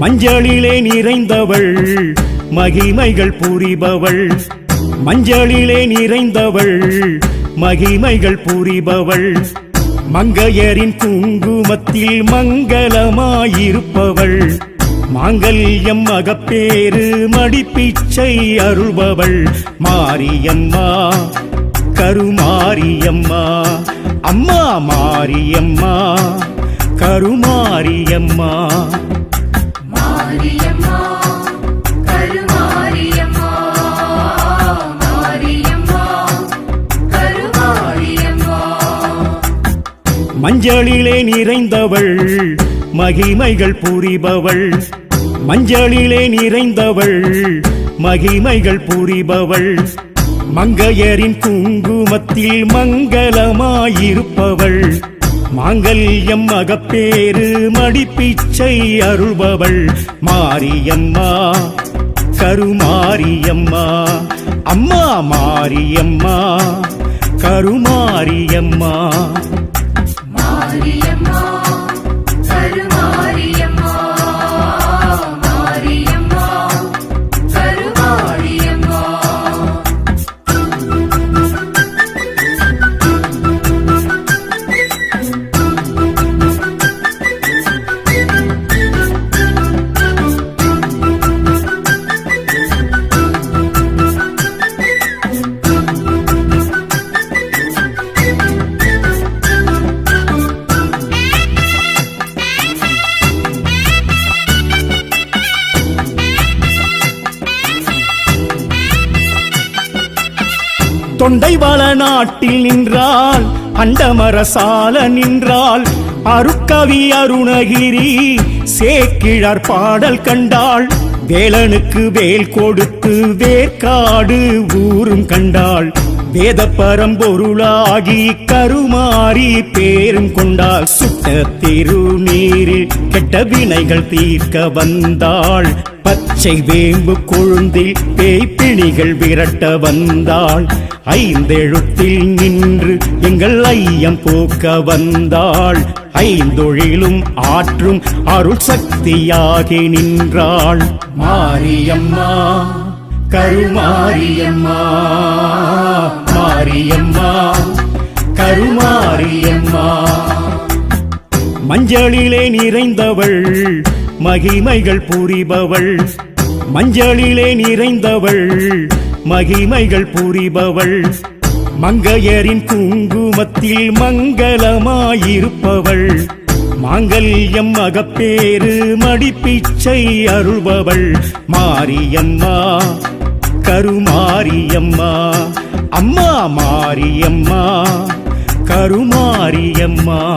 மஞ்சளிலே நிறைந்தவள் மகிமைகள் புரிபவள். மஞ்சளிலே நிறைந்தவள் மகிமைகள் புரிபவள். மங்கையரின் குங்குமத்தில் மங்களமாயிருப்பவள். மாங்கல்யம் மகப்பேறு மடிப்பிச்சை அருள்பவள். மாரியம்மா கருமாரியம்மா அம்மா மாரியம்மா. கருமாரியம்மா. மாரியம்மா கருமாரியம்மா மாரியம்மா கருமாரியம்மா. மஞ்சளிலே நிறைந்தவள் மகிமைகள் புரிபவள். மஞ்சளிலே நிறைந்தவள் மகிமைகள் புரிபவள். மங்கையரின் குங்குமத்தில் மங்களமாயிருப்பவள். மாங்கல்யம் மகப்பேறு மடிப்பிச்சை அருள்பவள் மாரியம்மா. கருமாரியம்மா. அம்மா மாரியம்மா. கருமாரியம்மா. தொண்டை வள நாட்டில் நின்றாள் அண்டமரசால நின்றாள். அருக்கவி அருணகிரி சேக்கிழார் பாடல் கண்டாள். வேலனுக்கு வேல் கொடுத்து வேர்க்காடு ஊரும் கண்டாள். வேத பரம்பொருளாகி கருமாறி பேரும் கொண்டாள். சுட்ட திருநீரில் கெட்ட வினைகள் தீர்க்க வந்தாள். பச்சை வேம்பு கொழுந்தில் பேய்ப்பிணிகள் விரட்ட வந்தாள். ஐந்தெழுத்தில் நின்று எங்கள் ஐயம் போக்க வந்தாள். ஐந்தொழிலும் ஆற்றும் அருள் சக்தியாகி நின்றாள். மாரியம்மா கருமாரியம்மா மாரியம்மா கருமாரியம்மா. மஞ்சளிலே நிறைந்தவள் மகிமைகள் புரிபவள். மஞ்சளிலே நிறைந்தவள் மகிமைகள் புரிபவள். மங்கையரின் குங்குமத்தில் மங்களமாயிருப்பவள். மாங்கல்யம் அகப்பேறு மடிப்பிச்சை அருள்பவள். மாரியம்மா கருமாரியம்மா அம்மா மாரியம்மா கருமாரியம்மா.